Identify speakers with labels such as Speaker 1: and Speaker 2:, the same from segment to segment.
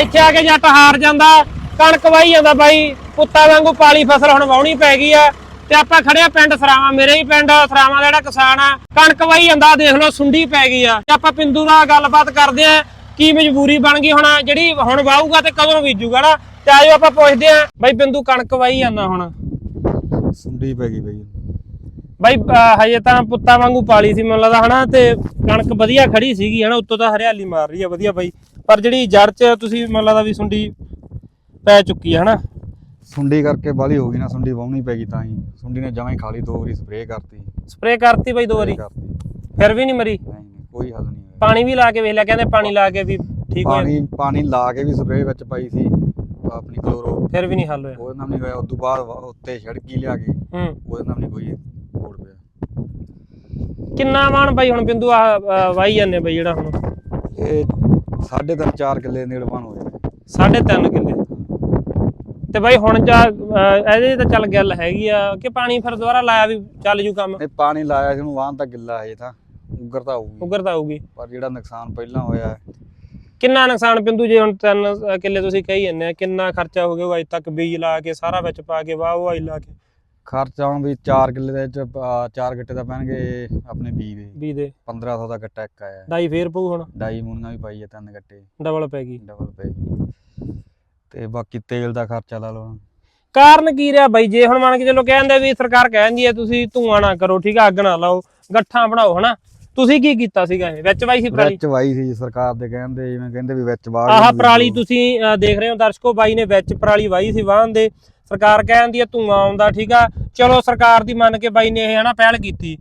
Speaker 1: ਇੱਥੇ ਆ ਕੇ ਜੱਟ ਹਾਰ ਜਾਂਦਾ ਕਣਕ ਵਾਹੀ ਜਾਂਦਾ ਬਾਈ ਪੁੱਤਾਂ ਵਾਂਗੂ ਪਾਲੀ ਫਸਲ ਹੁਣ ਵਾਉਣੀ ਪੈ ਗਈ ਆ। ਤੇ ਆਪਾਂ ਖੜਿਆ ਪਿੰਡ ਸਰਾਵਾਂ ਮੇਰੇ ਹੀ ਪਿੰਡ ਸਰਾਵਾਂ ਦਾ ਜਿਹੜਾ ਕਿਸਾਨ ਆ ਕਣਕ ਵਾਹੀ ਜਾਂਦਾ ਦੇਖ ਲਓ ਸੁੰਡੀ ਪੈ ਗਈ ਆ। ਤੇ ਆਪਾਂ ਪਿੰਦੂ ਨਾਲ ਗੱਲਬਾਤ ਕਰਦੇ ਆ ਕੀ ਮਜਬੂਰੀ ਬਣ ਗਈ ਹੁਣ ਜਿਹੜੀ ਹੁਣ ਵਾਹੂਗਾ ਤੇ ਕਦੋਂ ਬੀਜੂਗਾ ਨਾ ਤੇ ਆਜੋ ਆਪਾਂ ਪੁੱਛਦੇ ਆ ਬਾਈ ਬਿੰਦੂ ਕਣਕ ਵਾਹੀ ਜਾਂਦਾ ਹੁਣ।
Speaker 2: ਸੁੰਡੀ ਪੈ ਗਈ ਬਈ।
Speaker 1: ਬਾਈ ਹਜੇ ਤਾਂ ਪੁੱਤਾਂ ਵਾਂਗੂ ਪਾਲੀ ਸੀ ਮੈਨੂੰ ਲੱਗਦਾ ਹਨਾ ਤੇ ਕਣਕ ਵਧੀਆ ਖੜੀ ਸੀਗੀ ਹਨਾ ਉੱਤੋਂ ਤਾਂ ਹਰਿਆਲੀ ਮਾਰ ਰਹੀ ਆ ਵਧੀਆ ਬਾਈ। ਪਰ ਜਿਹੜੀ ਜੜ 'ਚ ਤੁਸੀਂ ਮੈਨੂੰ ਲੱਗਦਾ ਵੀ ਸੁੰਡੀ ਪੈ ਚੁੱਕੀ ਆ ਹਨਾ?
Speaker 2: ਸੁੰਡੀ ਕਰਕੇ ਬਾਲੀ ਹੋ ਗਈ ਨਾ ਸੁੰਡੀ ਵਾਉਣੀ ਪੈ ਗਈ ਤਾਂ ਹੀ। ਸੁੰਡੀ ਨੇ ਜਮਾਂ ਹੀ ਖਾ ਲਈ ਦੋ ਵਾਰੀ ਸਪਰੇਅ ਕਰਤੀ।
Speaker 1: ਸਪਰੇਅ ਕਰਤੀ ਬਾਈ ਦੋ ਵਾਰੀ?
Speaker 2: ਕਰਤੀ।
Speaker 1: ਫਿਰ ਵੀ ਨਹੀਂ ਮਰੀ?
Speaker 2: ਨਹੀਂ ਨਹੀਂ ਕੋਈ ਹੱਲ ਨਹੀਂ ਹੋਇਆ।
Speaker 1: ਪਾਣੀ ਵੀ ਲਾ ਕੇ ਵੇਖ ਲਿਆ ਕਹਿੰਦੇ ਪਾਣੀ ਲਾ ਕੇ ਵੀ ਠੀਕ ਹੋ
Speaker 2: ਪਾਣੀ ਪਾਣੀ ਲਾ ਕੇ ਵੀ ਸਪਰੇਅ ਵਿੱਚ ਪਾਈ ਸੀ ਆਪਣੀ ਕਲੋਰੋ।
Speaker 1: ਫਿਰ ਵੀ ਨਹੀਂ ਹੱਲ ਹੋਇਆ।
Speaker 2: ਉਹਦੇ ਨਾਲ ਨਹੀਂ ਹੋਇਆ ਤੋਂ ਬਾਅਦ ਉੱਤੇ ਛੜਕੀ ਲਿਆ ਕੇ
Speaker 1: ਹੂੰ।
Speaker 2: ਉਹਦੇ ਨਾਲ ਨਹੀਂ ਕੋਈ ਹੋੜ ਪਿਆ।
Speaker 1: ਕਿੰਨਾ ਮਾਣ ਬਾਈ ਹੁਣ ਬਿੰਦੂ ਆ ਵਾਈ ਜਾਂਦੇ ਬਾਈ ਜਿਹੜਾ ਹੁਣ?
Speaker 2: ਇਹ ਸਾਢੇ ਤਿੰਨ ਚਾਰ ਕਿੱਲੇ ਨੇੜਵਾਨ ਹੋਏ ਨੇ
Speaker 1: ਸਾਢੇ ਤਿੰਨ ਕਿੱਲੇ। ਤੇ ਬਾਈ ਹੁਣ ਜਾ ਅਹ ਇਹਦੇ ਤਾਂ ਚੱਲ ਗੱਲ ਹੈਗੀ ਆ ਕਿ ਪਾਣੀ ਫਿਰ ਦੁਬਾਰਾ ਲਾਇਆ ਵੀ ਚੱਲ ਜੂ ਕੰਮ?
Speaker 2: ਨਹੀਂ ਪਾਣੀ ਲਾਇਆ ਸੀ ਵਾਹਨ ਤਾਂ ਗਿੱਲਾ ਹੈ ਤਾਂ। ਉਗਰ ਤਾਂ ਹੋਊਗੀ
Speaker 1: ਉਗਰ ਤਾਂ ਆਊਗੀ।
Speaker 2: ਪਰ ਜਿਹੜਾ ਨੁਕਸਾਨ ਪਹਿਲਾਂ ਹੋਇਆ ਹੈ,
Speaker 1: ਕਿੰਨਾ ਨੁਕਸਾਨ ਬਿੰਦੂ ਜੇ ਹੁਣ ਤਿੰਨ ਕਿੱਲੇ ਤੁਸੀਂ ਕਹੀ ਜਾਂਦੇ ਆ ਕਿੰਨਾ ਖਰਚਾ ਹੋ ਗਿਆ ਅਜੇ ਤੱਕ ਬੀਜ ਲਾ ਕੇ ਸਾਰਾ ਵਿੱਚ ਪਾ ਕੇ ਵਾਹ ਵਾਹੀ ਲਾ ਕੇ।
Speaker 2: ਖਰਚਾ ਵੀ 4 ਕਿੱਲੇ ਦੇ ਵਿੱਚ 4 ਗੱਟੇ ਦਾ ਪੈਣਗੇ ਆਪਣੇ ਬੀ ਦੇ।
Speaker 1: ਬੀਜ ਦੇ।
Speaker 2: 1500 ਦਾ ਗੱਟਾ ਇੱਕ ਆਇਆ।
Speaker 1: ਡਾਈ ਫੇਰ ਪਊ ਹੁਣ?
Speaker 2: ਡਾਈ ਮੂੰਗੀਆਂ ਵੀ ਪਾਈ ਹੈ ਤਿੰਨ ਗੱਟੇ।
Speaker 1: ਡਬਲ ਪੈ ਗਈ।
Speaker 2: ਡਬਲ ਪੈ ਗਈ। ਤੇ ਬਾਕੀ ਤੇਲ ਦਾ ਖਰਚਾ ਲਾ ਲਓ
Speaker 1: ਕਾਰਨ ਕੀ ਰਿਹਾ ਬਾਈ? ਜੇ ਹੁਣ ਮੰਨ ਕੇ ਚਲੋ ਕਹਿੰਦੇ ਵੀ ਸਰਕਾਰ ਕਹਿੰਦੀ ਹੈ ਤੁਸੀਂ ਧੂਆਂ ਨਾ ਕਰੋ ਠੀਕ ਆ ਅੱਗ ਨਾ ਲਾਓ ਗੱਠਾਂ ਬਣਾਓ ਹਨਾ? ਤੁਸੀਂ ਕੀ ਕੀਤਾ ਸੀਗਾ ਇਹ? ਵਿੱਚ ਬਾਈ ਸੀ ਪਰਾਲੀ?
Speaker 2: ਵਿੱਚ ਵਾਈ ਸੀ ਜੀ ਸਰਕਾਰ ਦੇ ਕਹਿੰਦੇ ਜਿਵੇਂ ਕਹਿੰਦੇ ਵੀ ਵਿੱਚ ਬਾੜ
Speaker 1: ਆਹ ਪਰਾਲੀ ਤੁਸੀਂ ਅਹ, ਦੇਖ ਰਹੇ ਹੋ ਦਰਸ਼ਕੋ ਬਾਈ ਨੇ ਵਿੱਚ ਪਰਾਲੀ ਵਾਹੀ ਸੀ ਵਾਹਨ ਦੇ। ਸਰਕਾਰ ਕਹਿੰਦੀ ਹੈ ਧੂਆਂ ਆਉਂਦਾ ਠੀਕ ਆ। ਚਲੋ ਸਰਕਾਰ ਦੀ ਮੰਨ ਕੇ ਬਾਈ ਨੇ ਇਹ ਹਨਾ ਪਹਿਲ ਕੀਤੀ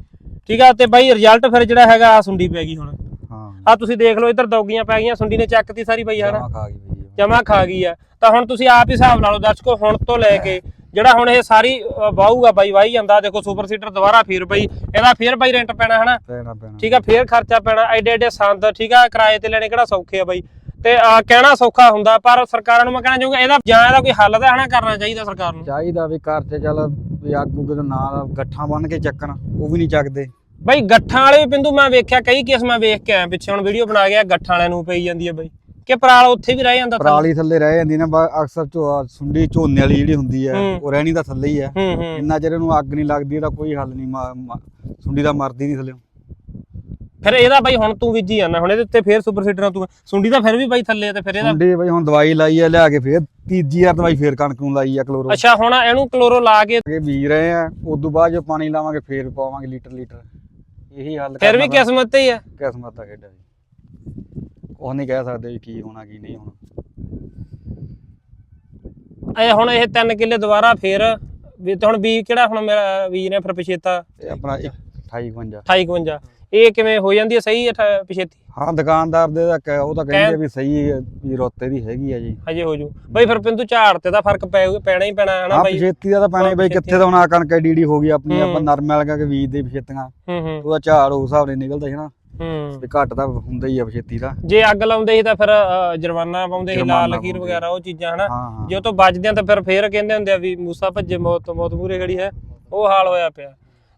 Speaker 1: ਠੀਕ ਆ। ਤੇ ਬਾਈ ਰਿਜ਼ਲਟ ਫਿਰ ਜਿਹੜਾ ਹੈਗਾ ਆ ਸੁੰਡੀ ਪੈ ਗਈ ਹੁਣ।
Speaker 2: ਹਾਂ।
Speaker 1: ਆ ਤੁਸੀਂ ਦੇਖ ਲਓ ਇੱਧਰ ਦੌਗੀਆਂ ਪੈ ਗਈਆਂ ਸੁੰਡੀ ਨੇ ਚੱਕਤੀ ਸਾਰੀ ਬਾਈ ਹਨਾ?
Speaker 2: ਜਮਾ ਖਾ ਗਈ ਬਈ ਇਹ।
Speaker 1: ਜਮਾ ਖਾ ਗਈ ਆ। ਤਾਂ ਹੁਣ ਤੁਸੀਂ ਆਪ ਹੀ ਹਿਸਾਬ ਲਾ ਲਓ ਦਰਸ਼ਕੋ ਹੁਣ ਤੋਂ ਲੈ ਕੇ ਜਿਹੜਾ ਹੁਣ ਇਹ ਸਾਰੀ ਵਾਹੂਗਾ ਬਾਈ ਵਾਹੀ ਜਾਂਦਾ। ਦੇਖੋ ਸੁਪਰ ਸੀਟਰ ਦੁਬਾਰਾ ਫੇਰ ਬਈ ਇਹਦਾ ਫੇਰ ਬਾਈ ਰੈਂਟ ਪੈਣਾ ਹਨਾ?
Speaker 2: ਪੈਣਾ ਪੈਣਾ।
Speaker 1: ਠੀਕ ਆ ਫੇਰ ਖਰਚਾ ਪੈਣਾ। ਐਡੇ ਐਡੇ ਸੰਦ ਠੀਕ ਆ ਕਿਰਾਏ ਤੇ ਲੈਣੇ ਕਿਹੜਾ ਸੌਖੇ ਆ ਬਾਈ। ਤੇ ਅਹ, ਕਹਿਣਾ ਸੌਖਾ ਹੁੰਦਾ ਪਰ ਸਰਕਾਰਾਂ ਨੂੰ ਮੈਂ ਕਹਿਣਾ ਚਾਹੂੰਗਾ ਇਹਦਾ ਜਾਂ ਇਹਦਾ ਕੋਈ ਹੱਲ ਤਾਂ ਹਨਾ ਕਰਨਾ ਚਾਹੀਦਾ ਸਰਕਾਰ ਨੂੰ?
Speaker 2: ਚਾਹੀਦਾ ਵੀ ਘਰ ਤੇ ਚੱਲ ਵੀ ਉੱਗ ਦੇ ਨਾਲ ਗੱਠਾਂ ਬੰਨ ਕੇ ਚੱਕਣ ਉਹ ਵੀ ਨਹੀਂ ਚੱਕਦੇ।
Speaker 1: ਬਾਈ ਗੱਠਾਂ ਵਾਲੇ ਵੀ ਬਿੰਦੂ ਮੈਂ ਵੇਖਿਆ ਕਈ ਕੇਸ ਮੈਂ ਵੇਖ ਕੇ ਆਇਆ ਪਿੱਛੇ ਹੁਣ ਵੀਡੀਓ ਬਣਾ ਗਿਆ ਗੱਠਾਂ ਵਾਲਿਆਂ ਨੂੰ ਪਈ ਜਾਂਦੀ ਹੈ ਬਾਈ। ਕਿ ਪਰਾਲ ਉੱਥੇ ਵੀ ਰਹਿ ਜਾਂਦਾ ਥੱਲੇ?
Speaker 2: ਪਰਾਲੀ ਥੱਲੇ ਰਹਿ ਜਾਂਦੀ ਨਾ ਬਾ- ਅਕਸਰ ਝੋ- ਸੁੰਡੀ ਝੋਨੇ ਵਾਲੀ ਜਿਹੜੀ ਹੁੰਦੀ ਹੈ
Speaker 1: ਹੂੰ।
Speaker 2: ਉਹ ਰਹਿਣੀ ਤਾਂ ਥੱਲੇ ਹੀ ਹੈ।
Speaker 1: ਹੂੰ ਹੂੰ।
Speaker 2: ਇੰਨਾ ਚਿਰ ਇਹਨੂੰ ਅੱਗ ਨਹੀਂ ਲੱਗਦੀ ਇਹਦਾ ਕੋਈ ਹੱਲ ਨਹੀਂ ਸੁੰਡੀ ਦਾ ਮਰਦੀ ਨਹੀਂ ਥੱਲੇ।
Speaker 1: ਫਿਰ ਇਹਦਾ ਬਾਈ ਹੁਣ ਤੂੰ ਵਿਜੀ ਜਾਂਦਾ ਹੁਣ ਇਹਦੇ ਉੱਤੇ ਫੇਰ ਸੁਪਰ ਸੀਟਰਾਂ ਤੂੰ ਸੁੰਡੀ ਤਾਂ ਫਿਰ ਵੀ ਬਾਈ ਥੱਲੇ ਆ ਤੇ ਫਿਰ ਇਹਦਾ
Speaker 2: ਸੁੰਡੀ ਬਈ ਹੁਣ ਦਵਾਈ ਲਾਈ ਹੈ ਲਿਆ ਕੇ ਫੇਰ ਤੀਜੀ ਵਾਰ ਦਵਾਈ ਫੇਰ ਕਣਕ ਨੂੰ ਲਾਈ ਆ ਕਲੋਰੋ
Speaker 1: ਅੱਛਾ ਹੁਣ ਇਹਨੂੰ ਕਲੋਰੋ ਲਾ ਕੇ
Speaker 2: ਬੀਜ ਰਹੇ ਆ ਉਸ ਤੋਂ ਬਾਅਦ ਜੋ ਪਾਣੀ ਲਾਵਾਂਗੇ ਫੇਰ ਪਾਵਾਂਗੇ ਲੀਟਰ ਲੀਟਰ। ਇਹੀ ਹੱਲ
Speaker 1: ਫਿਰ ਵੀ ਕਿਸਮਤ ਤੇ ਹੀ ਆ।
Speaker 2: ਕਿਸਮਤ ਦਾ ਖੇਡ ਜੀ। ਉਹ ਨਹੀਂ ਕਹਿ ਸਕਦੇ ਵੀ ਕੀ ਹੋਣਾ ਕੀ ਨਹੀਂ ਹੋਣਾ।
Speaker 1: ਇਹ ਹੁਣ ਇਹ 3 ਕਿੱਲੇ ਦੁਬਾਰਾ ਫੇਰ ਵੀ ਤੇ ਹੁਣ ਬੀ ਕਿਹੜਾ ਹੁਣ ਮੇਰਾ ਬੀਜ ਨੇ ਫਿਰ ਪਛੇਤਾ?
Speaker 2: ਆਪਣਾ 28 52
Speaker 1: 2851 ਇਹ ਕਿਵੇਂ ਹੋ ਜਾਂਦੀ ਹੈ? ਸਹੀ ਪਛੇਤੀ?
Speaker 2: ਹਾਂ ਦੁਕਾਨਦਾਰ ਦੇ ਤਾਂ ਕਹਿ- ਉਹ ਤਾਂ ਕਹਿੰਦੇ ਵੀ ਸਹੀ ਵੀ ਰੋਤੇ ਦੀ ਹੈਗੀ ਆ ਜੀ।
Speaker 1: ਹਜੇ ਹੋ ਜੂ। ਬਾਈ ਫਿਰ ਪਿੰਦੂ ਝਾੜ ਤੇ ਤਾਂ ਫ਼ਰਕ ਪੈ ਪੈਣਾ ਹੀ ਪੈਣਾ ਹੈ ਨਾ ਬਾਈ?
Speaker 2: ਪਛੇਤੀ ਦਾ ਤਾਂ ਪੈਣਾ ਬਈ ਕਿੱਥੇ ਤਾਂ ਹੁਣ ਆ ਕਣਕ ਡੀਡੀ ਹੋ ਗਈ ਆਪਣੀ। ਆਪਾਂ ਨਰਮ ਵਾਲ ਕੇ ਬੀਜ ਦੇ ਪਛੇਤੀਆਂ।
Speaker 1: ਹੂੰ ਹੂੰ।
Speaker 2: ਉਹਦਾ ਝਾੜ ਉਸ ਹਿਸਾਬ ਨਾਲ ਨਿਕਲਦਾ ਹੈ ਨਾ।
Speaker 1: ਹੂੰ।
Speaker 2: ਵੀ ਘੱਟ ਤਾਂ ਹੁੰਦਾ ਹੀ ਆ ਪਛੇਤੀ ਦਾ।
Speaker 1: ਜੇ ਅੱਗ ਲਾਉਂਦੇ ਸੀ ਤਾਂ ਫਿਰ ਜੁਰਮਾਨਾ ਪਾਉਂਦੇ ਸੀ ਲਾਲ ਲਕੀਰ। ਵਗੈਰਾ ਉਹ ਚੀਜ਼ਾਂ ਹਨਾ? ਜੇ ਉਹ ਤੋਂ ਬਚਦੇ ਆ ਤਾਂ ਫਿਰ ਫੇਰ ਕਹਿੰਦੇ ਹੁੰਦੇ ਆ ਵੀ ਮੂਸਾ ਭੱਜੇ ਮੌਤ ਮੌਤ ਮੂਰੇ ਖੜੀ ਹੈ। ਉਹ ਹਾਲ ਹੋਇਆ ਪਿਆ।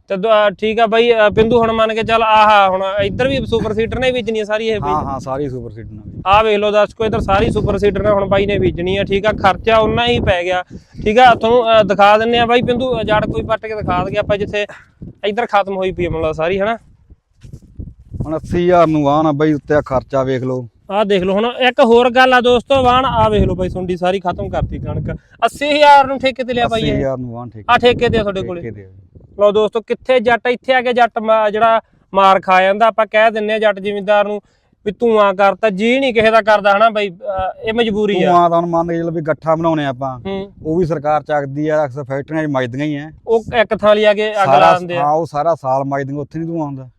Speaker 1: ਤੇ ਦੁ- ਅ, ਠੀਕ ਆ ਬਾਈ ਅ, ਪਿੰਦੂ ਹੁਣ ਮੰਨ ਕੇ ਚੱਲ ਆਹ ਹੁਣ ਇੱਧਰ ਵੀ ਸੁਪਰ ਸੀਟਰ ਨੇ ਬੀਜਣੀ ਆ ਸਾਰੀ ਇਹ
Speaker 2: ਹਾਂ
Speaker 1: ਬੀਜ
Speaker 2: ਹਾਂ ਸਾਰੀ ਸੁਪਰ ਸੀਡ ਨਾਲ।
Speaker 1: ਆਹ ਵੇਖ ਲਓ ਦਰਸ਼ਕੋ ਇੱਧਰ ਸਾਰੀ ਸੁਪਰ ਸੀਡਰ ਨੇ ਹੁਣ ਬਾਈ ਨੇ ਬੀਜਣੀ ਆ ਠੀਕ ਆ ਖਰਚਾ ਉਹਨਾਂ ਹੀ ਪੈ ਗਿਆ। ਠੀਕ ਆ ਤੁਹਾਨੂੰ ਅ, ਦਿਖਾ ਦਿੰਨੇ ਆ ਬਾਈ ਪਿੰਦੂ ਅ, ਜੜ ਕੋਈ ਪੱਟ ਕੇ ਦਿਖਾ ਦਗੇ ਆਪਾਂ ਜਿੱਥੇ ਇੱਧਰ ਖਤਮ ਹੋਈ ਪਈ ਆ ਮਤਲਬ ਸਾਰੀ ਹਨਾ?
Speaker 2: ਹੁਣ 80000 ਨੂੰ ਵਾਹਨ ਆ ਬਈ ਉੱਤੇ ਆ ਖਰਚਾ ਵੇਖ ਲਓ।
Speaker 1: ਆਹ ਦੇਖ ਲਓ ਹੁਣ ਇੱਕ ਹੋਰ ਗੱਲ ਆ ਦੋਸਤੋ ਵਾਣ ਆ ਵੇਖ ਲਓ ਬਾਈ ਸੁੰਡੀ ਸਾਰੀ ਖਤਮ ਕਰਤੀ ਕਣਕ। 80000 ਨੂੰ ਠੇਕੇ ਤੇ ਲਿਆ ਬਾਈ ਇਹ।
Speaker 2: 80000 ਨੂੰ ਵਾਹਨ ਠੇਕੇ
Speaker 1: ਆ ਠੇਕੇ ਤੇ ਆ ਤੁਹਾਡੇ ਕੋਲੇ।
Speaker 2: ਠੇਕੇ ਤੇ ਆ।
Speaker 1: ਲਓ ਦੋਸਤੋ ਕਿੱਥੇ ਜੱਟ ਇੱਥੇ ਆ ਕੇ ਜੱਟ ਜਿਹੜਾ ਮਾਰ ਖਾ ਜਾਂਦਾ ਆਪਾਂ ਕਹਿ ਦਿੰਨੇ ਆ ਜੱਟ ਜ਼ਿਮੀਂਦਾਰ ਨੂੰ ਵੀ ਧੂਆਂ ਕਰਤਾ ਜੀ ਨਹੀਂ ਕਿਸੇ ਦਾ ਕਰਦਾ ਹਨਾ ਬਾਈ ਇਹ ਮਜਬੂਰੀ
Speaker 2: ਤੂੰ
Speaker 1: ਆ
Speaker 2: ਆ ਤਾਂ ਹੁਣ ਮੰਨ ਕੇ ਚੱਲ ਵੀ ਗੱਠਾ ਬਣਾਉਣੇ ਆਪਾਂ। ਉਹ ਵੀ ਸਰਕਾਰ ਚੱਕਦੀ ਆ ਅਕਸਰ ਫੈਕਟਰੀਆਂ 'ਚ ਮਜਦੀਆਂ ਹੀ ਆ।
Speaker 1: ਉਹ ਇੱਕ ਥਾਂ ਲਈ ਆ ਕੇ ਅੱਗ ਲਾ ਦਿੰਦੇ ਆ।
Speaker 2: ਹਾਂ ਉਹ ਸਾਰਾ ਸਾਲ ਮਜਦੀਆਂ ਉੱਥੇ ਨਹੀਂ ਤੂੰ ਆਉਂਦਾ।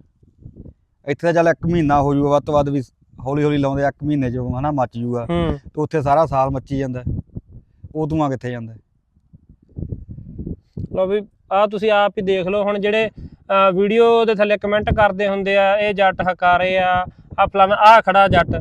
Speaker 2: ਇੱਥੇ ਤਾਂ ਚੱਲ ਇੱਕ ਮਹੀਨਾ ਹੋ ਜਾਊਗਾ ਵੱਧ ਤੋਂ ਵੱਧ ਵੀ ਹੌਲੀ ਹੌਲੀ ਲਾਉਂਦੇ ਆ, ਇੱਕ ਮਹੀਨੇ 'ਚ ਹਨਾ ਮੱਚ ਜੂਗਾ। ਤੇ ਉੱਥੇ ਸਾਰਾ ਸਾਲ ਮੱਚੀ ਜਾਂਦਾ। ਉਹ ਧੂਆਂ ਕਿੱਥੇ ਜਾਂਦਾ?
Speaker 1: ਲਓ ਵੀ ਆ ਤੁਸੀਂ ਆਪ ਹੀ ਦੇਖ ਲਓ ਹੁਣ ਜਿਹੜੇ ਵੀਡੀਓ ਦੇ ਥੱਲੇ ਕਮੈਂਟ ਕਰਦੇ ਹੁੰਦੇ ਆ, ਇਹ ਜੱਟ ਹਕਾਰੇ ਆ ਆ ਫਲਾਣਾ ਆ ਖੜਾ ਜੱਟ।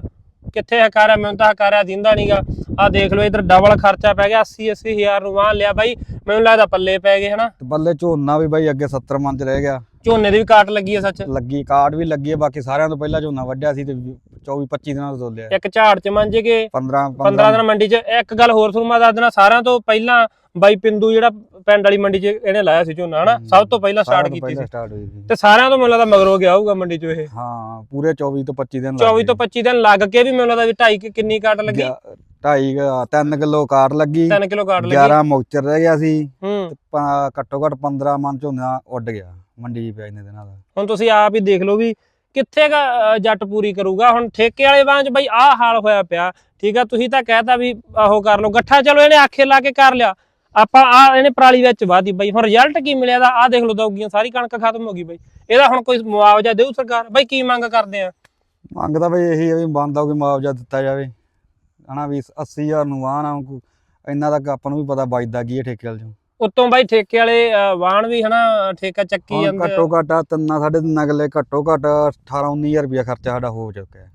Speaker 1: ਕਿੱਥੇ ਹਕਾਰਿਆ? ਮੈਨੂੰ ਤਾਂ ਹਕਾਰਿਆ ਦਿੰਦਾ ਨਹੀਂਗਾ ਆ ਦੇਖ ਲਓ, ਇਧਰ ਡਬਲ ਖਰਚਾ ਪੈ ਗਿਆ 80 80 ਹਜ਼ਾਰ ਨੂੰ ਵਾਹ ਲਿਆ ਬਾਈ। ਮੈਨੂੰ ਲੱਗਦਾ ਪੱਲੇ ਪੈ ਗਏ, ਹਨਾ?
Speaker 2: ਤੇ ਬੱਲੇ ਝੋਨਾ ਵੀ ਬਾਈ ਅੱਗੇ 70 ਮਣ 'ਚ ਰਹਿ ਗਿਆ।
Speaker 1: ਝੋਨੇ ਦੀ ਵੀ ਕਾਟ ਲੱਗੀ ਹੈ ਸੱਚ?
Speaker 2: ਲੱਗੀ ਕਾਰਡ ਵੀ ਲੱਗੀ ਹੈ ਬਾਕੀ ਸਾਰਿਆਂ ਤੋਂ ਪਹਿਲਾਂ ਝੋਨਾ ਵੱਢਿਆ ਸੀ ਤੇ 24 25 ਦਿਨਾਂ ਤੋਂ ਤੋਲਿਆ।
Speaker 1: ਇੱਕ ਝਾੜ ਚ ਮੰਜੇਗੇ
Speaker 2: 15
Speaker 1: 15 ਦਿਨ ਮੰਡੀ 'ਚ ਇੱਕ ਗੱਲ ਹੋਰ ਤੁਹਾਨੂੰ ਮੈਂ ਦੱਸ ਦੇਣਾ ਸਾਰਿਆਂ ਤੋਂ ਪਹਿਲਾਂ ਬਾਈ ਪਿੰਦੂ ਜਿਹੜਾ ਪਿੰਡ ਵਾਲੀ ਮੰਡੀ 'ਚ ਇਹਨੇ ਲਾਇਆ ਸੀ ਝੋਨਾ ਹਨਾ। ਸਭ ਤੋਂ ਪਹਿਲਾਂ ਸਟਾਰਟ ਕੀਤੀ ਸੀ।
Speaker 2: ਸਟਾਰਟ ਹੋਈ ਸੀ।
Speaker 1: ਤੇ ਸਾਰਿਆਂ ਤੋਂ ਮੈਨੂੰ ਲੱਗਦਾ ਮਗਰੋਂ ਗਿਆ ਹੋਊਗਾ ਮੰਡੀ 'ਚ ਇਹ।
Speaker 2: ਹਾਂ ਪੂਰੇ 24 ਤੋਂ 25 ਦਿਨ ਲੱਗ
Speaker 1: 24 ਤੋਂ 25 ਦਿਨ ਲੱਗ ਕੇ ਵੀ ਮੈਨੂੰ ਲੱਗਦਾ ਵੀ 2.5 ਕਿੰਨੀ ਕਾਟ ਲੱਗੀ।
Speaker 2: 2.5 3 ਕਿਲੋ ਕਾਰ ਲੱਗੀ।
Speaker 1: 3 ਕਿਲੋ ਕਾਟ ਲੱਗੀ।
Speaker 2: 11 ਮੌਚਰ ਰਹਿ ਗਿਆ ਸੀ। ਘੱਟੋ ਘੱਟ 15 ਮਨ ਝੋਨਾ ਉੱਡ ਗਿਆ। ਮੰਡੀ 'ਚ ਪਿਆ ਇੰਨੇ ਦਿਨਾਂ ਦਾ।
Speaker 1: ਹੁਣ ਤੁਸੀਂ ਆਪ ਹੀ ਦੇਖ ਲਓ ਵੀ ਕਿੱਥੇ ਅ, ਜੱਟ ਪੂਰੀ ਕਰੂਗਾ। ਹੁਣ ਠੇਕੇ ਵਾਲੇ ਬਾਂਝ ਬਈ ਆਹ ਹਾਲ ਹੋਇਆ ਪਿਆ। ਠੀਕ ਆ ਤੁਸੀਂ ਤਾਂ ਕਹਿਤਾ ਵੀ ਉਹ ਕਰ ਲਓ। ਗੱਠਾ ਚਲੋ ਇਹਨੇ ਆਖੇ ਲਾ ਕੇ ਕਰ ਲਿਆ। ਆਪਾਂ ਆ ਇਹਨੇ ਪਰਾਲੀ ਵਿੱਚ ਵਾਦੀ ਬਈ। ਹੁਣ ਰਿਜ਼ਲਟ ਕੀ ਮਿਲਿਆ ਦਾ ਆ ਦੇਖ ਲਓ ਦੌਗੀਆਂ ਸਾਰੀ ਕਣਕ ਖਤਮ ਹੋ ਗਈ ਬਈ। ਇਹਦਾ ਹੁਣ ਕੋਈ ਮੁਆਵਜ਼ਾ ਦੇਊ ਸਰਕਾਰ? ਬਈ ਕੀ ਮੰਗ ਕਰਦੇ ਆ?
Speaker 2: ਮੰਗ ਤਾਂ ਬਈ ਇਹੀ ਹੈ ਵੀ ਬੰਦਾ ਕੋਈ ਮੁਆਵਜ਼ਾ ਦਿੱਤਾ ਜਾਵੇ। ਹਨਾ ਵੀ 80000 ਨੂੰ ਵਾਹਨ ਆ ਕੋਈ ਇੰਨਾ ਤੱਕ ਆਪਾਂ ਨੂੰ ਵੀ ਪਤਾ ਬਚਦਾ ਕੀ ਹੈ ਠੇਕੇ ਵਾਲ ਚੋਂ।
Speaker 1: ਉਤੋਂ ਬਾਈ ਠੇਕੇ ਵਾਲੇ ਅ, ਵਾਹਣ ਵੀ ਹਨਾ ਠੇਕਾ ਚੱਕੀ
Speaker 2: ਹੁਣ
Speaker 1: ਜਾਂਦੇ
Speaker 2: ਘੱਟੋ
Speaker 1: ਆ
Speaker 2: ਘੱਟ ਆ ਤਿੰਨਾਂ ਸਾਢੇ ਤਿੰਨਾਂ ਕਿੱਲੇ ਘੱਟੋ ਘੱਟ 18 19000 ਰੁਪਇਆ ਖਰਚਾ ਸਾਡਾ ਹੋ ਚੁੱਕਾ ਹੈ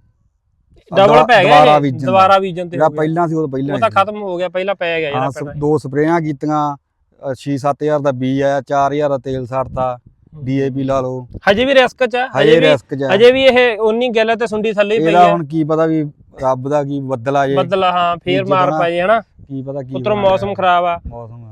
Speaker 1: ਡਬਲ ਪੈ ਗਿਆ
Speaker 2: ਦੁਬਾਰਾ
Speaker 1: ਇਹ,
Speaker 2: ਬੀਜਣ ਦਾ।
Speaker 1: ਦੁਬਾਰਾ ਬੀਜਣ ਤੇ
Speaker 2: ਜਿਹੜਾ
Speaker 1: ਹੋ ਗਿਆ।
Speaker 2: ਪਹਿਲਾਂ ਸੀ ਉਹ ਤਾਂ ਪਹਿਲਾਂ
Speaker 1: ਉਹ ਤਾਂ। ਖਤਮ ਹੋ ਗਿਆ ਪਹਿਲਾਂ ਪੈ ਗਿਆ
Speaker 2: ਹਾਂ
Speaker 1: ਜਿਹੜਾ
Speaker 2: ਸ-
Speaker 1: ਪਹਿਲਾਂ
Speaker 2: ਦੋ ਸਪਰੇਆਂ ਕੀਤੀਆਂ 6-7000 ਦਾ ਬੀਜ ਆਇਆ 4000 ਦਾ ਤੇਲ ਛੱਡਤਾ ਡੀਏਪੀ ਲਾ ਲਓ
Speaker 1: ਹਜੇ ਵੀ ਰਿਸਕ ਚ ਆ,
Speaker 2: ਹਜੇ
Speaker 1: ਵੀ
Speaker 2: ਰਿਸਕ ਜਾ
Speaker 1: ਹਜੇ ਵੀ ਇਹ ਉਨੀ ਗੱਲ ਤੇ ਸੁੰਡੀ ਥੱਲੇ ਹੀ ਪਈ
Speaker 2: ਇਹਦਾ
Speaker 1: ਹੈ
Speaker 2: ਹੁਣ ਕੀ ਪਤਾ ਵੀ ਰੱਬ ਦਾ ਕੀ ਬੱਦਲ ਆ ਜੇ
Speaker 1: ਬੱਦਲ ਹਾਂ ਫੇਰ
Speaker 2: ਬੀਜ
Speaker 1: ਮਾਰ
Speaker 2: ਦੇਣਾ।
Speaker 1: ਪਏ ਹਨਾ
Speaker 2: ਕੀ ਪਤਾ ਕੀ
Speaker 1: ਉਤਰੋਂ ਮੌਸਮ। ਖਰਾਬ ਆ
Speaker 2: ਮੌਸਮ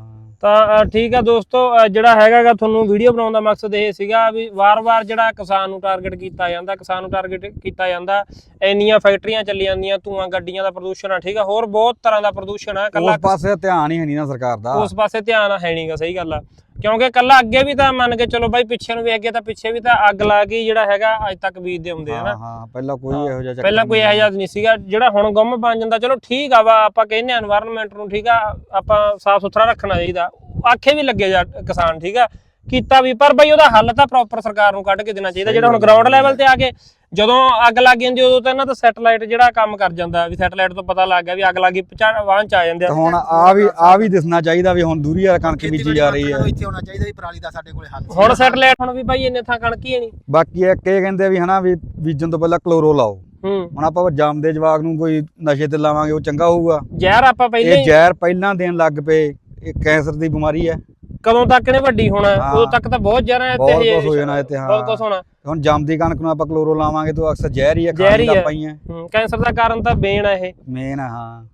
Speaker 1: ਤਾਂ ਠੀਕ ਆ ਦੋਸਤੋ ਜਿਹੜਾ ਹੈਗਾਗਾ ਤੁਹਾਨੂੰ ਵੀਡੀਓ ਬਣਾਉਣ ਦਾ ਮਕਸਦ ਇਹ ਸੀਗਾ ਵੀ ਵਾਰ-ਵਾਰ ਜਿਹੜਾ ਕਿਸਾਨ ਨੂੰ ਟਾਰਗੇਟ ਕੀਤਾ ਜਾਂਦਾ ਕਿਸਾਨ ਨੂੰ ਟਾਰਗੇਟ ਕੀਤਾ ਜਾਂਦਾ ਇੰਨੀਆਂ ਫੈਕਟਰੀਆਂ ਚੱਲੀ ਜਾਂਦੀਆਂ ਧੂਆਂ ਗੱਡੀਆਂ ਦਾ ਪ੍ਰਦੂਸ਼ਣ ਆ ਠੀਕ ਆ ਹੋਰ ਬਹੁਤ ਤਰ੍ਹਾਂ ਦਾ ਪ੍ਰਦੂਸ਼ਣ ਆ ਕੱਲਾ
Speaker 2: ਉਸ ਪਾਸੇ ਧਿਆਨ ਹੀ ਹੈ ਨਹੀਂ ਨਾ ਸਰਕਾਰ ਦਾ।
Speaker 1: ਉਸ ਪਾਸੇ ਧਿਆਨ ਹੈ ਨਹੀਂਗਾ ਸਹੀ ਗੱਲ ਆ। ਕਿਉਂਕਿ ਕੱਲਾ ਅੱਗੇ ਵੀ ਤਾਂ ਮੰਨ ਕੇ ਚਲੋ ਬਾਈ ਪਿੱਛੇ ਨੂੰ ਵੀ ਅੱਗੇ ਤਾਂ ਪਿੱਛੇ ਵੀ ਤਾਂ ਅੱਗ ਲਾ ਕੇ ਜਿਹੜਾ ਹੈਗਾ ਅੱਜ ਤੱਕ ਬੀਜਦੇ ਹੁੰਦੇ ਆ ਨਾ।
Speaker 2: ਹਾਂ ਪਹਿਲਾਂ ਕੋਈ ਇਹੋ ਜਿਹਾ
Speaker 1: ਪਹਿਲਾਂ ਕੋਈ ਇਹੋ ਜਿਹਾ ਨਹੀਂ ਸੀਗਾ ਜਿਹੜਾ ਹੁਣ ਗੁੰਮ ਬਣ ਜਾਂਦਾ ਚਲੋ ਠੀਕ ਆ ਵਾ ਆਪਾਂ ਕਹਿੰਦੇ ਆ এনवायरमेंट ਨੂੰ ਠੀਕ ਆ ਆਪਾਂ ਸਾਫ਼ ਸੁਥਰਾ ਰੱਖਣਾ ਚਾਹੀਦਾ। ਆਖੇ ਵੀ ਲੱਗੇ ਜਾ ਕਿਸਾਨ ਠੀਕ ਆ ਕੀਤਾ ਵੀ ਪਰ ਬਾਈ ਉਹਦਾ ਹੱਲ ਤਾਂ ਪ੍ਰੋਪਰ ਸਰਕਾਰ ਨੂੰ ਕੱਢ ਕੇ ਦੇਣਾ ਚਾਹੀਦਾ ਜਿਹੜਾ ਹੁਣ ਗਰਾਊਂਡ ਲੈਵਲ ਤੇ ਆ ਕੇ ਜਦੋਂ ਅੱਗ ਲੱਗ ਜਾਂਦੀ ਉਦੋਂ ਤਾਂ ਇਹਨਾਂ ਦਾ ਸੈਟਲਾਈਟ ਜਿਹੜਾ ਕੰਮ ਕਰ ਜਾਂਦਾ ਵੀ ਸੈਟਲਾਈਟ ਤੋਂ ਪਤਾ ਲੱਗ ਗਿਆ ਵੀ ਅੱਗ ਲੱਗੀ ਪਛਾਣ ਵਾਹਨ ਚ ਆ ਜਾਂਦੇ ਆ।
Speaker 2: ਹੁਣ ਆ ਵੀ ਆ ਵੀ ਦਿਸਣਾ ਚਾਹੀਦਾ ਵੀ ਹੁਣ ਦੂਰੀ ਵਾਲਾ ਕਣਕ ਬੀਜੀ ਜਾ ਰਹੀ ਹੈ।
Speaker 3: ਇੱਥੇ ਹੋਣਾ ਚਾਹੀਦਾ ਵੀ ਪਰਾਲੀ ਦਾ ਸਾਡੇ ਕੋਲੇ ਹੱਲ।
Speaker 1: ਹੁਣ ਸੈਟਲਾਈਟ ਹੁਣ ਵੀ ਭਾਈ ਇੰਨੇ ਥਾਂ ਕਣਕ ਹੀ ਨਹੀਂ।
Speaker 2: ਬਾਕੀ ਇੱਕ ਇਹ ਕਹਿੰਦੇ ਵੀ ਹਨਾ ਵੀ ਬੀਜਣ ਤੋਂ ਪਹਿਲਾਂ ਕਲੋਰੋ ਲਾਓ।
Speaker 1: ਹੂੰ।
Speaker 2: ਹੁਣ ਆਪਾਂ ਜੰਮਦੇ ਜਵਾਗ ਨੂੰ ਕੋਈ ਨਸ਼ੇ ਤੇ ਲਾਵਾਂਗੇ ਉਹ ਚੰਗਾ ਹੋਊਗਾ।
Speaker 1: ਜ਼ਹਿਰ ਆਪਾਂ ਪਹਿਲੇ
Speaker 2: ਇਹ ਜ਼ਹਿਰ ਪਹਿਲਾਂ ਦੇਣ ਲੱਗ ਪਏ ਇਹ ਕੈਂਸਰ ਦੀ ਬਿਮਾਰੀ ਹੈ।
Speaker 1: ਕਦੋਂ ਤੱਕ ਨੇ ਵੱਡੀ ਹੋਣਾ?
Speaker 2: ਹਾਂ।
Speaker 1: ਉਦੋਂ ਤੱਕ ਤਾਂ ਬਹੁਤ ਜ਼ਹਿਰ ਹੈ
Speaker 2: ਬਹੁਤ ਕੁਛ ਹੋ ਜਾਣਾ ਇੱਥੇ,
Speaker 1: ਬਹੁਤ
Speaker 2: ਹਾਂ।
Speaker 1: ਕੁਝ ਹੋਣਾ।
Speaker 2: ਹੁਣ ਜੰਮਦੀ ਕਣਕ ਨੂੰ ਆਪਾਂ ਕਲੋਰੋ ਲਾਵਾਂਗੇ ਤਾਂ ਅਕਸਰ ਜ਼ਹਿਰ ਹੀ ਹੈ
Speaker 1: ਜ਼ਹਿਰ
Speaker 2: ਖਾਣੀ
Speaker 1: ਹੀ
Speaker 2: ਤਾਂ
Speaker 1: ਹੂੰ ਕੈਂਸਰ ਦਾ ਕਾਰਨ ਤਾਂ ਬੇਨ ਹੈ ਇਹ।
Speaker 2: ਮੇਨ ਹਾਂ।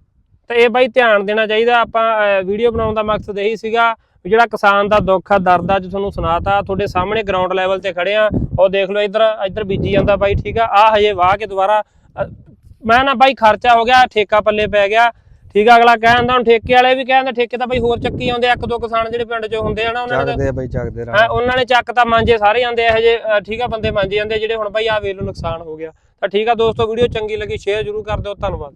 Speaker 1: ਤੇ ਇਹ ਬਾਈ ਧਿਆਨ ਦੇਣਾ ਚਾਹੀਦਾ ਆਪਾਂ ਵੀਡੀਓ ਬਣਾਉਣ ਦਾ ਮਕਸਦ ਇਹੀ ਸੀਗਾ ਵੀ ਜਿਹੜਾ ਕਿਸਾਨ ਦਾ ਦੁੱਖ ਆ ਦਰਦ ਆ ਅੱਜ ਤੁਹਾਨੂੰ ਸੁਣਾਤਾ ਤੁਹਾਡੇ ਸਾਹਮਣੇ ਗਰਾਊਂਡ ਲੈਵਲ ਤੇ ਖੜੇ ਆ ਉਹ ਦੇਖ ਲਓ ਇੱਧਰ ਇੱਧਰ ਬੀਜੀ ਜਾਂਦਾ ਬਾਈ ਠੀਕ ਆ? ਆ ਹਜੇ ਵਾਹ ਕੇ ਦੁਬਾਰਾ ਮੈਂ ਨਾ ਬਾਈ ਖਰਚਾ ਹੋ ਗਿਆ ਠੇਕਾ ਪੱਲੇ ਪੈ ਗਿਆ ਠੀਕ ਆ ਅਗਲਾ ਕਹਿੰਦਾ ਹੁਣ ਠੇਕੇ ਵਾਲੇ ਵੀ ਕਹਿੰਦੇ ਠੇਕੇ ਤਾਂ ਬਾਈ ਹੋਰ ਚੱਕੀ ਆਉਂਦੇ ਆ, ਇੱਕ ਦੋ ਕਿਸਾਨ ਜਿਹੜੇ ਪਿੰਡ 'ਚ ਹੁੰਦੇ ਆ ਨਾ ਉਹਨਾਂ ਨੇ ਤਾਂ-
Speaker 2: ਚੱਕਦੇ ਆ ਬਈ ਚੱਕਦੇ
Speaker 1: ਹੈਂ ਉਹਨਾਂ ਨੇ ਚੱਕ ਤਾਂ ਮਾਂਜੇ ਸਾਰੇ ਜਾਂਦੇ ਇਹੋ ਅ, ਠੀਕ ਆ ਬੰਦੇ ਮਾਂਜੇ ਜਾਂਦੇ ਜਿਹੜੇ ਹੁਣ ਬਾਈ ਆ ਵੇਖ ਲਓ ਨੁਕਸਾਨ ਹੋ ਗਿਆ। ਤਾਂ ਠੀਕ ਆ ਦੋਸਤੋ ਵੀਡੀਓ ਚੰਗੀ ਲੱਗੀ ਸ਼ੇਅਰ ਜ਼ਰੂਰ ਕਰ ਦਿਓ ਧੰਨਵਾਦ।